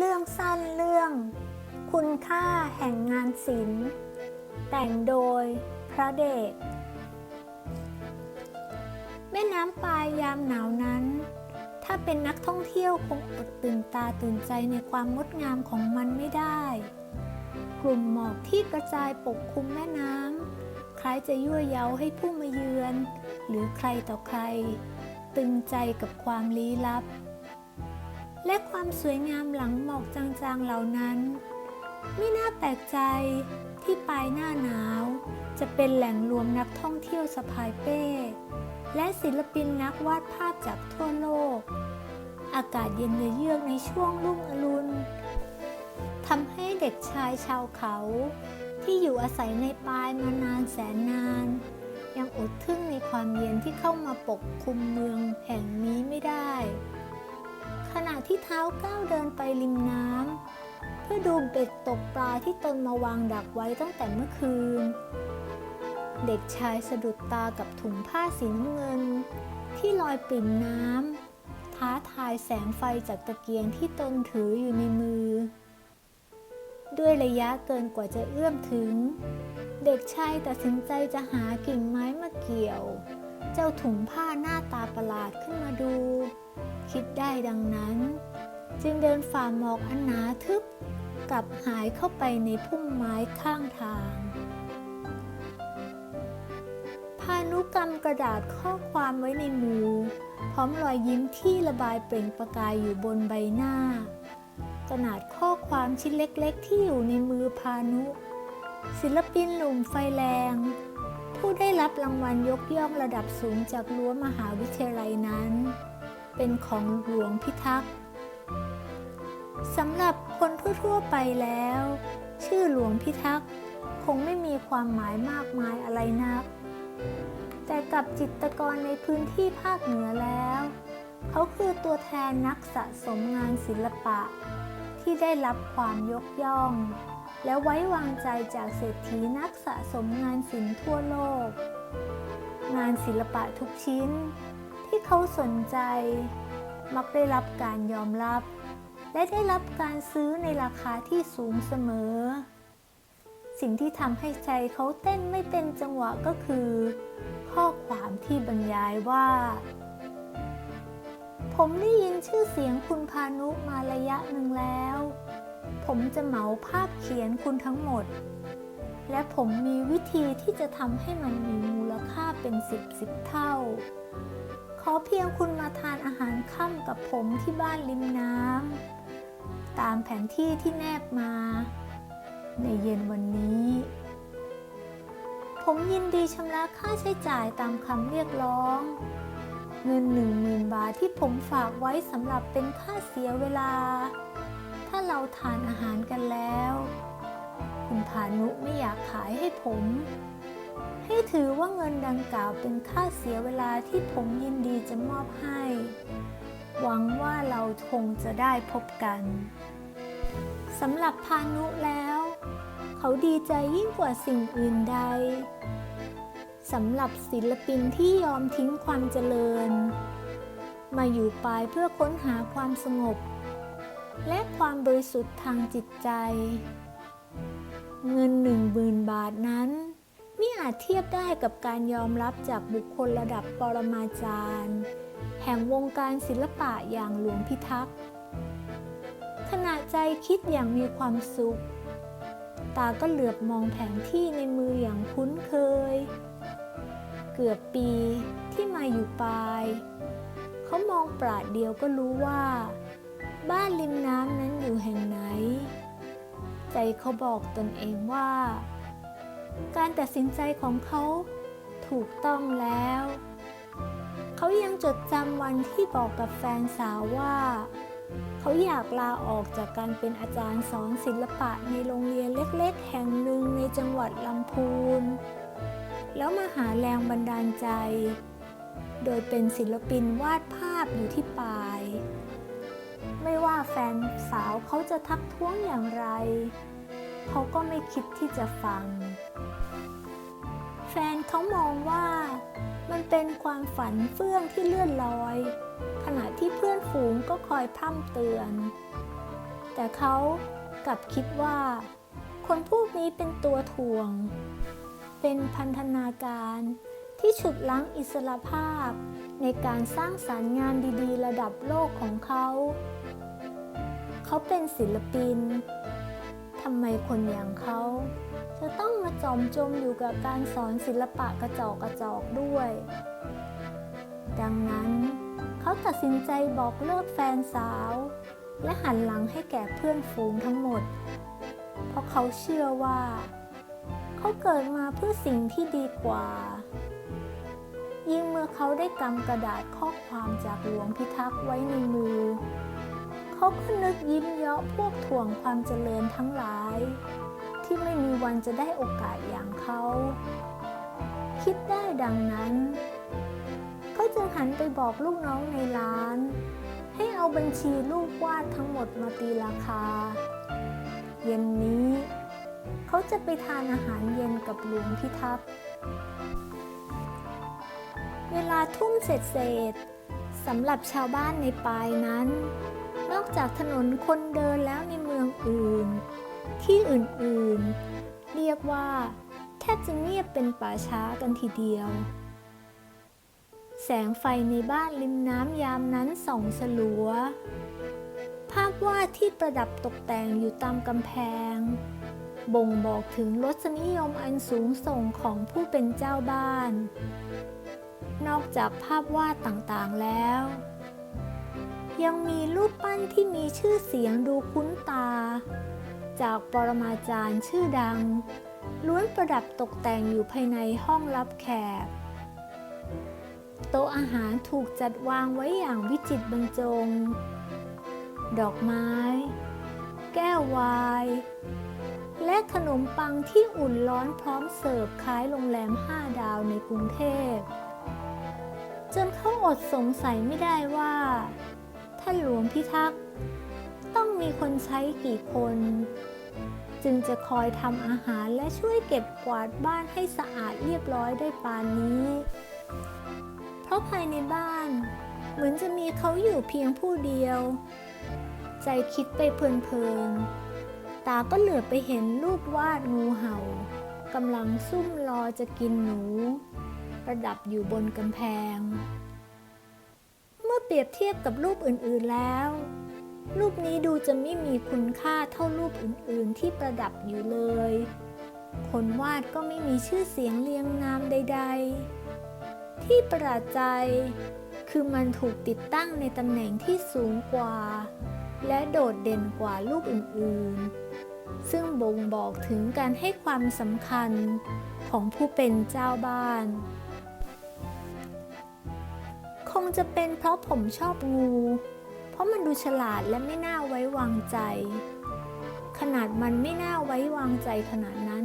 เรื่องสั้นเรื่อง คุณค่าแห่งงานศิลป์ แต่งโดยพระเดชแม่น้ำปลายยามหนาวนั้น ถ้าเป็นนักท่องเที่ยวคงอดตื่นตาตื่นใจในความงดงามของมันไม่ได้ กลุ่มหมอกที่กระจายปกคลุมแม่น้ำคล้ายจะยั่วเย้าให้ผู้มาเยือน หรือใครต่อใคร ตึงใจกับความลี้ลับ และความสวยงามหลังหมอกจางๆเหล่านั้น ไม่น่าแปลกใจที่ปลายหน้าหนาว จะเป็นแหล่งรวมนักท่องเที่ยวสะพายเป้ และศิลปินนักวาดภาพจากทั่วโลก อากาศเย็นเยือกในช่วงรุ่งอรุณทำให้เด็กชายชาวเขา ที่อยู่อาศัยในปลายมานานแสนนาน ยังอดทึ่งในความเย็นที่เข้ามาปกคลุมเมืองแห่งนี้ไม่ได้ ขณะที่เท้าก้าวเดินไปริมน้ำเพื่อดูเบ็ดตกปลาที่ตนมาวางดักไว้ตั้งแต่เมื่อคืน เด็กชายสะดุดตากับถุงผ้าสีน้ำเงิน ที่ลอยปริ่มน้ำท้าทายแสงไฟจากตะเกียงที่ตนถืออยู่ในมือ ด้วยระยะเกินกว่าจะเอื้อมถึง เด็กชายตัดสินใจจะหากิ่งไม้มาเกี่ยว เจ้าถุงผ้าหน้าตาประหลาดขึ้นมาดู คิดได้ดังนั้น จึงเดินฝ่าหมอกอันหนาทึบกลับหายเข้าไปในพุ่มไม้ข้างทาง พานุกรรมกระดาษข้อความไว้ในมือ พร้อมรอยยิ้มที่ระบายเปล่งประกายอยู่บนใบหน้าขนาดข้อความชิ้นเล็กๆ ที่อยู่ในมือพานุ ศิลปินหนุ่มไฟแรง ผู้ได้รับรางวัลยกย่องระดับสูงจากรั้วมหาวิทยาลัยนั้น เป็นของหลวงพิทักษ์สำหรับคนทั่วๆไปแล้ว ชื่อหลวงพิทักษ์คงไม่มีความหมายมากมายอะไรนัก แต่กับจิตกรในพื้นที่ภาคเหนือแล้ว เขาคือตัวแทนนักสะสมงานศิลปะ ที่ได้รับความยกย่อง และไว้วางใจจากเศรษฐีนักสะสมงานศิลป์ทั่วโลก งานศิลปะทุกชิ้น ที่เขาสนใจ มักได้รับการยอมรับ และได้รับการซื้อในราคาที่สูงเสมอ สิ่งที่ทำให้ใจเขาเต้นไม่เป็นจังหวะก็คือ ข้อความที่บรรยายว่า ผมได้ยินชื่อเสียงคุณพานุมาระยะหนึ่งแล้ว ผมจะเหมาภาพเขียนคุณทั้งหมด และผมมีวิธีที่จะทำให้มันมีมูลค่าเป็นสิบสิบเท่า ขอเพียงคุณมาทานอาหารค่ำกับผมที่บ้านริมน้ำตามแผนที่ที่แนบมา ในเย็นวันนี้ ผมยินดีชำระค่าใช้จ่ายตามคำเรียกร้อง เงินหนึ่งหมื่นบาทที่ผมฝากไว้สำหรับเป็นค่าเสียเวลา เราทานอาหารกันแล้ว คุณพานุไม่อยากขายให้ผม ให้ถือว่าเงินดังกล่าวเป็นค่าเสียเวลาที่ผมยินดีจะมอบให้ หวังว่าเราคงจะได้พบกันสำหรับพานุแล้ว เขาดีใจยิ่งกว่าสิ่งอื่นใดสำหรับศิลปินที่ยอมทิ้งความเจริญ มาอยู่ปลายเพื่อค้นหาความสงบ และความบริสุทธิ์ทางจิตใจ เงินหนึ่งหมื่นบาทนั้นไม่อาจเทียบได้กับการยอมรับจากบุคคลระดับปรมาจารย์ แห่งวงการศิลปะอย่างหลวงพิทักษ์ขณะใจคิดอย่างมีความสุข ตาก็เหลือบมองแผนที่ในมืออย่างคุ้นเคย เกือบปีที่มาอยู่ปลาย เขามองปราดเดียวก็รู้ว่า บ้านริมน้ำนั้นอยู่แห่งไหน ใจเขาบอกตนเองว่า การตัดสินใจของเขาถูกต้องแล้ว เขายังจดจำวันที่บอกกับแฟนสาวว่า เขาอยากลาออกจากการเป็นอาจารย์สอนศิลปะในโรงเรียนเล็กๆ แห่งหนึ่งในจังหวัดลำพูน แล้วมาหาแรงบันดาลใจ โดยเป็นศิลปินวาดภาพอยู่ที่ปลา ไม่ว่าแฟนสาวเขาจะทักท้วงอย่างไร เขาก็ไม่คิดที่จะฟัง แฟนเขามองว่ามันเป็นความฝันเฟื่องที่เลื่อนลอย ขณะที่เพื่อนฝูงก็คอยพร่ำเตือน แต่เขากลับคิดว่า คนพวกนี้เป็นตัวถ่วง เป็นพันธนาการ ที่ฉุดล้างอิสรภาพ ในการสร้างสารรค์งานดีๆ ระดับโลกของเขา เขาเป็นศิลปินทำไมคนอย่างเขา จะต้องมาจอมจมอยู่กับการสอนศิลปะกระจอกกระจอกด้วย ดังนั้นเขาตัดสินใจบอกเลิกแฟนสาว และหันหลังให้แก่เพื่อนฝูงทั้งหมด เพราะเขาเชื่อว่า เขาเกิดมาเพื่อสิ่งที่ดีกว่า ยิ่งเมื่อเขาได้กำกระดาษข้อความจากหลวงพิทักษ์ไว้ในมือ เขาก็นึกยิ้มเยาะพวกถ่วงความเจริญทั้งหลาย ที่ไม่มีวันจะได้โอกาสอย่างเขา คิดได้ดังนั้นเขาจึงหันไปบอกลูกน้องในร้าน ให้เอาบัญชีรูปวาดทั้งหมดมาตีราคา เย็นนี้ เขาจะไปทานอาหารเย็นกับลวงพิทักษ์เวลาทุ่มเสร็จเสร็จสำหรับชาวบ้านในปายนั้น นอกจากถนนคนเดินแล้วในเมืองอื่น ที่อื่นๆ เรียกว่า แทบจะเงียบเป็นป่าช้ากันทีเดียว แสงไฟในบ้านริมน้ำยามนั้นส่องสลัว ภาพวาดที่ประดับตกแต่งอยู่ตามกำแพง บ่งบอกถึงรสนิยมอันสูงส่งของผู้เป็นเจ้าบ้าน นอกจากภาพวาดต่างๆแล้ว ยังมีรูปปั้นที่มีชื่อเสียงดูคุ้นตา จากปรมาจารย์ชื่อดัง ล้วนประดับตกแต่งอยู่ภายในห้องรับแขกโต๊ะอาหารถูกจัดวางไว้อย่างวิจิตรบรรจง ดอกไม้ แก้ววน์ และขนมปังที่อุ่นร้อนพร้อมเสิร์ฟคล้ายโรงแรมห้าดาวในกรุงเทพ จนเขาอดสงสัยไม่ได้ว่า ท่านหลวงพิทักษ์ต้องมีคนใช้กี่คน จึงจะคอยทำอาหารและช่วยเก็บกวาดบ้านให้สะอาดเรียบร้อยได้ปานนี้ เพราะภายในบ้าน เหมือนจะมีเขาอยู่เพียงผู้เดียว ใจคิดไปเพลินๆ ตาก็เหลือไปเห็นรูปวาดงูเห่ากำลังซุ่มรอจะกินหนู ประดับอยู่บนกำแพง เมื่อเปรียบเทียบกับรูปอื่นๆแล้ว รูปนี้ดูจะไม่มีคุณค่าเท่ารูปอื่นๆที่ประดับอยู่เลย คนวาดก็ไม่มีชื่อเสียงเรียงนามใด ๆ ที่ประหลาดใจคือมันถูกติดตั้งในตำแหน่งที่สูงกว่า และโดดเด่นกว่ารูปอื่นๆ ซึ่งบ่งบอกถึงการให้ความสำคัญของผู้เป็นเจ้าบ้าน คงจะเป็นเพราะผมชอบงู เพราะมันดูฉลาดและไม่น่าไว้วางใจ ขนาดมันไม่น่าไว้วางใจขนาดนั้น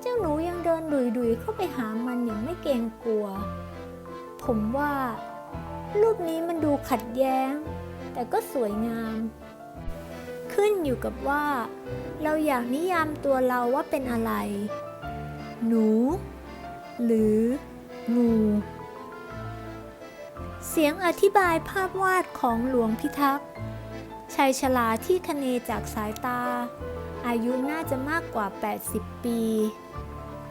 เจ้าหนูยังเดินดุยๆเข้าไปหามันอย่างไม่เกรงกลัว ผมว่า รูปนี้มันดูขัดแย้ง แต่ก็สวยงาม ขึ้นอยู่กับว่า เราอยากนิยามตัวเราว่าเป็นอะไร หนู หรือ งู เสียงอธิบายภาพวาดของหลวงพิทักษ์ชายชราที่คเนจากสายตา อายุน่าจะมากกว่า 80 ปี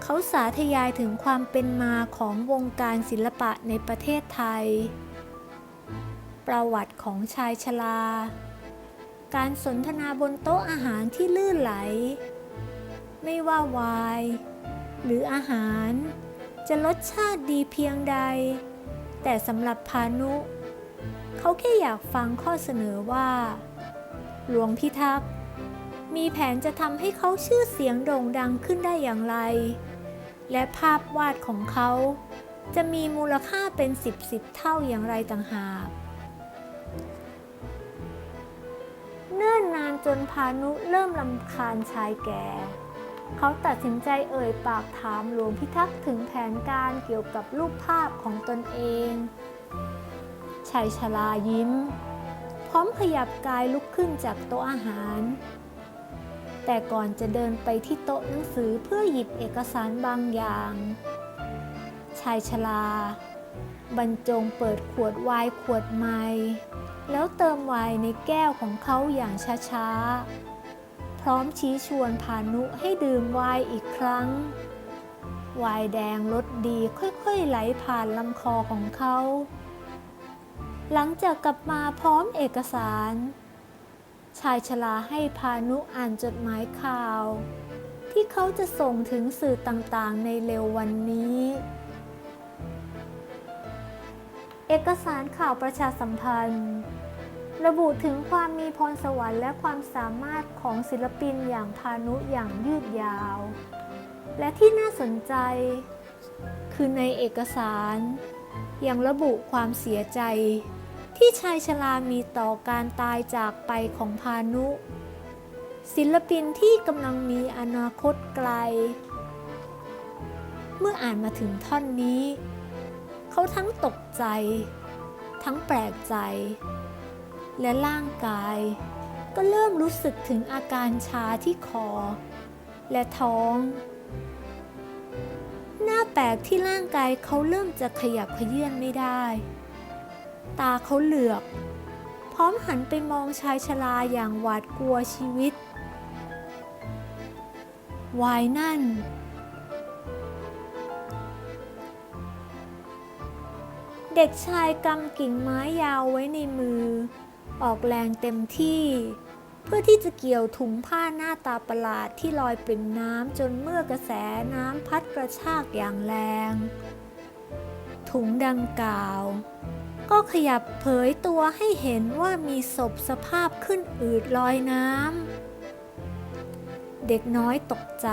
เขาสาธยายถึงความเป็นมาของวงการศิลปะในประเทศไทย ประวัติของชายชรา การสนทนาบนโต๊ะอาหารที่ลื่นไหล ไม่ว่าวาย หรืออาหารจะรสชาติดีเพียงใด แต่สำหรับพานุ เขาแค่อยากฟังข้อเสนอว่า หลวงพิทักษ์มีแผนจะทำให้เขาชื่อเสียงโด่งดังขึ้นได้อย่างไร และภาพวาดของเขาจะมีมูลค่าเป็นสิบสิบเท่าอย่างไรต่างหาก เนิ่นนานจนพานุเริ่มลำคาญชายแก่ เขาตัดสินใจเอ่ยปากถามหลวงพิทักษ์ถึงแผนการเกี่ยวกับรูปภาพของตนเองชายชรายิ้ม พร้อมขยับกายลุกขึ้นจากโต๊ะอาหาร แต่ก่อนจะเดินไปที่โต๊ะหนังสือเพื่อหยิบเอกสารบางอย่างชายชราบรรจงเปิดขวดไวน์ขวดใหม่ แล้วเติมไวน์ในแก้วของเขาอย่างช้าๆ พร้อมชี้ชวนพานุให้ดื่มไวน์อีกครั้ง ไวน์แดงรสดีค่อยๆไหลผ่านลำคอของเขา หลังจากกลับมาพร้อมเอกสาร ชายชราให้พานุอ่านจดหมายข่าว ที่เขาจะส่งถึงสื่อต่างๆในเร็ววันนี้ เอกสารข่าวประชาสัมพันธ์ ระบุถึงความมีพรสวรรค์และความสามารถของศิลปินอย่างพานุอย่างยืดยาว และที่น่าสนใจ คือในเอกสารยังระบุความเสียใจ ที่ชายชรามีต่อการตายจากไปของพานุ ศิลปินที่กำลังมีอนาคตไกล เมื่ออ่านมาถึงท่อนนี้ เขาทั้งตกใจ ทั้งแปลกใจ และร่างกาย ก็เริ่มรู้สึกถึงอาการชาที่คอ และท้อง หน้าแปลกที่ร่างกายเขาเริ่มจะขยับเขยื่อนไม่ได้ ตาเขาเหลือก พร้อมหันไปมองชายชราอย่างหวาดกลัวชีวิตวายนั่น เด็กชายกำกิ่งไม้ยาวไว้ในมือ ออกแรงเต็มที่ เพื่อที่จะเกี่ยวถุงผ้าหน้าตาประหลาดที่ลอยปริ่มน้ำจนเมื่อกระแสน้ำพัดกระชากอย่างแรง ถุงดังกล่าว ก็ขยับเผยตัวให้เห็นว่ามีศพสภาพขึ้นอืดลอยน้ำเด็กน้อยตกใจ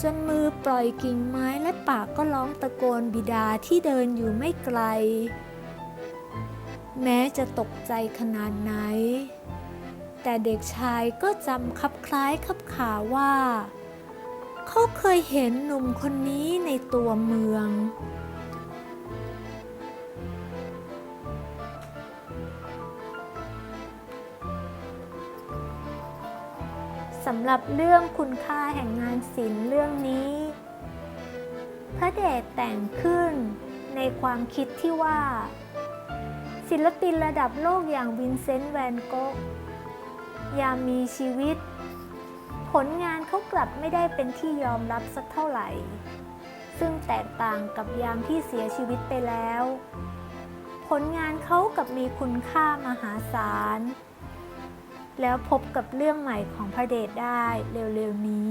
จนมือปล่อยกิ่งไม้และปากก็ร้องตะโกนบิดาที่เดินอยู่ไม่ไกล แม้จะตกใจขนาดไหน แต่เด็กชายก็จำคับคล้ายคับขาว่า เขาเคยเห็นหนุ่มคนนี้ในตัวเมืองำหรับเรื่องคุณค่าแห่งงานศิลป์เรื่องนี้ พระเดชแต่งขึ้นในความคิดที่ว่า ศิลปินระดับโลกอย่างวินเซนต์แวนโกกยามมีชีวิต ผลงานเขากลับไม่ได้เป็นที่ยอมรับสักเท่าไหร่ ซึ่งแตกต่างกับยามที่เสียชีวิตไปแล้ว ผลงานเขากับมีคุณค่ามหาศาล แล้วพบกับเรื่องใหม่ของพระเดชได้เร็วๆนี้